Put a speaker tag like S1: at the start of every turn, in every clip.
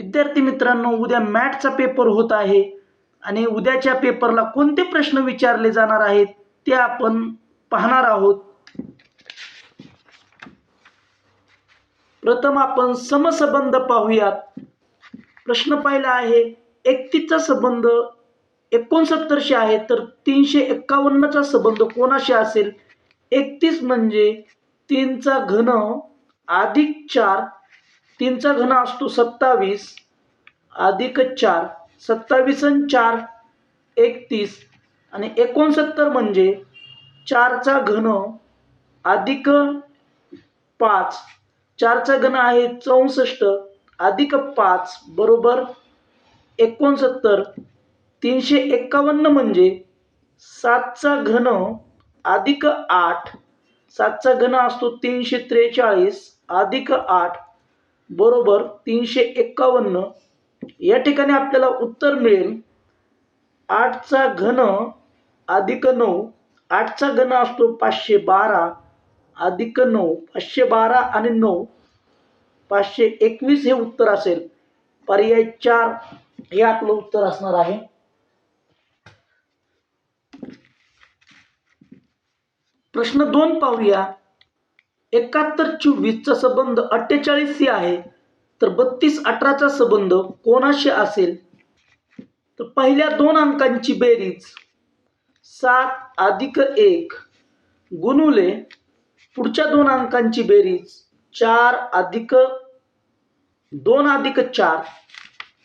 S1: विद्यार्थी मित्रांनो उद्या मॅथचा पेपर होत आहे आणि उद्याच्या पेपरला कोणते प्रश्न विचारले जाणार आहेत ते आपण पाहणार आहोत. प्रथम आपण समसंबंध पाहूयात. प्रश्न पाहिला आहे एकतीसचा संबंध एकोणसत्तरशी आहे तर तीनशे एक्कावन्नचा संबंध कोणाशी असेल? एकतीस म्हणजे तीनचा घन अधिक चार तीनचा घन असतो सत्तावीस अधिक चार सत्तावीस आणि चार एकतीस. आणि एकोणसत्तर म्हणजे चारचा घन अधिक पाच. चारचा घन आहे चौसष्ट अधिक पाच बरोबर एकोणसत्तर. तीनशे एक्कावन्न म्हणजे सातचा घन अधिक आठ. सातचा घन असतो तीनशे त्रेचाळीस अधिक आठ. बरोबर तीनशे एक्कावन्न. या ठिकाणी आपल्याला उत्तर मिळेल. आठचा घन अधिक नऊ. आठचा घन असतो पाचशे बारा. अधिक नऊ पाचशे बारा आणि नऊ. पाचशे एकवीस हे उत्तर असेल. पर्याय चार हे आपलं उत्तर असणार आहे. प्रश्न दोन पाहूया. एकाहत्तर चोवीसचा संबंध अठ्ठेचाळीसशी आहे तर बत्तीस अठराचा संबंध कोणाशी असेल? तर पहिल्या दोन अंकांची बेरीज. सात अधिक एक गुणुले पुढच्या दोन अंकांची बेरीज. चार अधिक दोन अधिक चार.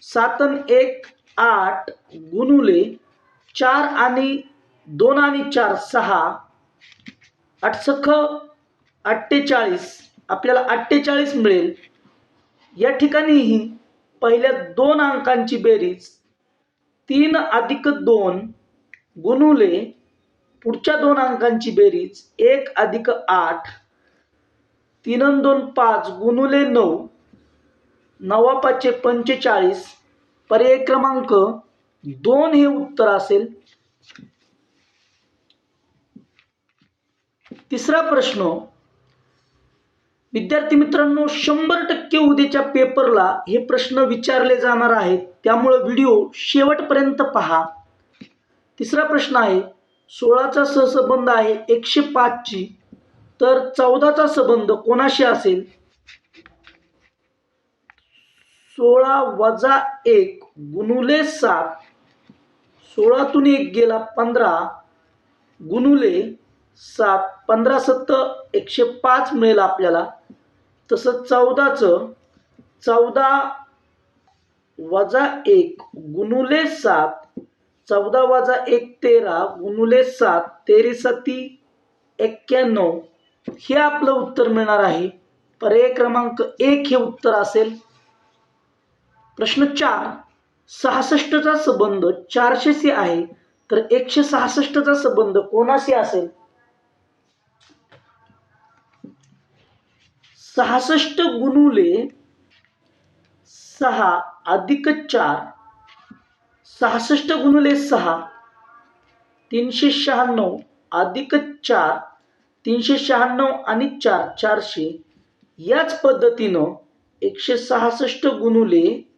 S1: सातन एक आठ गुणुले चार आणि दोन आणि चार सहा. अठसख अठ्ठेचाळीस. आपल्याला अठ्ठेचाळीस मिळेल. या ठिकाणीही पहिल्या दोन अंकांची बेरीज. तीन अधिक दोन गुणुले पुढच्या दोन अंकांची बेरीज. एक अधिक आठ. तीन दोन पाच गुणुले नऊ. नवा पाचशे पंचेचाळीस. पर्याय क्रमांक दोन हे उत्तर असेल. तिसरा प्रश्न विद्यार्थी मित्रांनो शंभर टक्के उद्याच्या पेपरला हे प्रश्न विचारले जाणार आहेत. त्यामुळं व्हिडिओ शेवटपर्यंत पहा. तिसरा प्रश्न आहे सोळाचा सहसंबंध आहे एकशे पाचची. तर चौदाचा संबंध कोणाशी असेल? सोळा वजा एक गुणुले सात. सोळातून एक गेला पंधरा. गुणुले सात पंधरा सत्त एकशे पाच मिळेल आपल्याला. तसं चौदाचं चौदा वजा एक गुणुले सात चौदा वजा एक तेरा गुणुले सात तेरी सती एक्क्याण्णव. हे आपलं उत्तर मिळणार आहे. पर्याय क्रमांक एक हे उत्तर असेल. प्रश्न चार सहासष्टचा संबंध चारशेशी आहे. तर एकशे सहासष्टचा संबंध कोणाशी असेल? सहासष्ट गुणुले सहा अधिक चार. सहासष्ट गुणुले सहा. तीनशे शहाण्णव अधिक चार. तीनशे शहाण्णव आणि चार चारशे. याच पद्धतीनं एकशे सहासष्ट गुणुले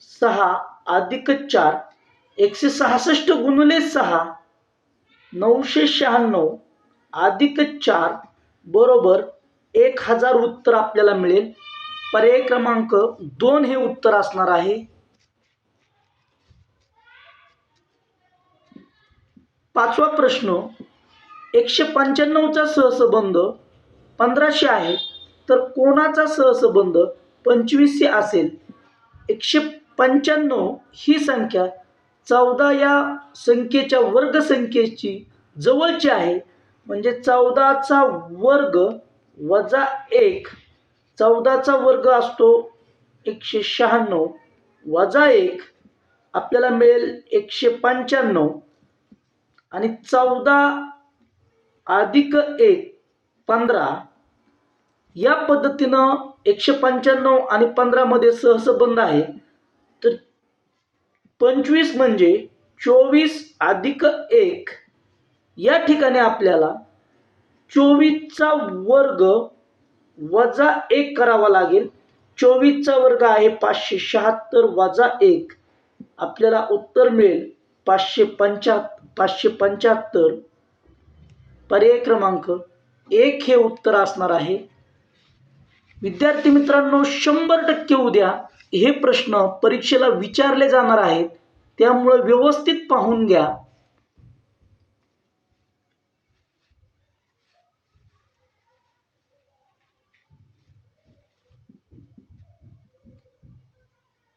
S1: सहा अधिक चार. एकशे सहासष्ट गुणुले सहा. नऊशे शहाण्णव अधिक चार बरोबर एक हजार उत्तर आपल्याला मिळेल. पर्याय क्रमांक दोन हे उत्तर असणार आहे. पाचवा प्रश्न एकशे पंच्याण्णवचा सहसंबंध पंधराशे आहे तर कोणाचा सहसंबंध पंचवीसशे असेल? एकशे पंच्याण्णव ही संख्या चौदा या संख्येच्या वर्गसंख्येची जवळची आहे. म्हणजे चौदाचा वर्ग वजा एक चौदाचा वर्ग असतो एकशे शहाण्णव. वजा एक आपल्याला मिळेल एकशे पंच्याण्णव. आणि चौदा अधिक एक पंधरा. या पद्धतीनं एकशे पंच्याण्णव आणि पंधरामध्ये सहसंबंध आहे. तर पंचवीस म्हणजे चोवीस अधिक एक. या ठिकाणी आपल्याला चोवीसचा वर्ग वजा एक करावा लागेल. चोवीसचा वर्ग आहे पाचशे शहात्तर वजा एक. आपल्याला उत्तर मिळेल पाचशे पंचा पाचशे पंच्याहत्तर. पर्याय क्रमांक एक हे उत्तर असणार आहे. विद्यार्थी मित्रांनो शंभर टक्के उद्या हे प्रश्न परीक्षेला विचारले जाणार आहेत. त्यामुळं व्यवस्थित पाहून घ्या.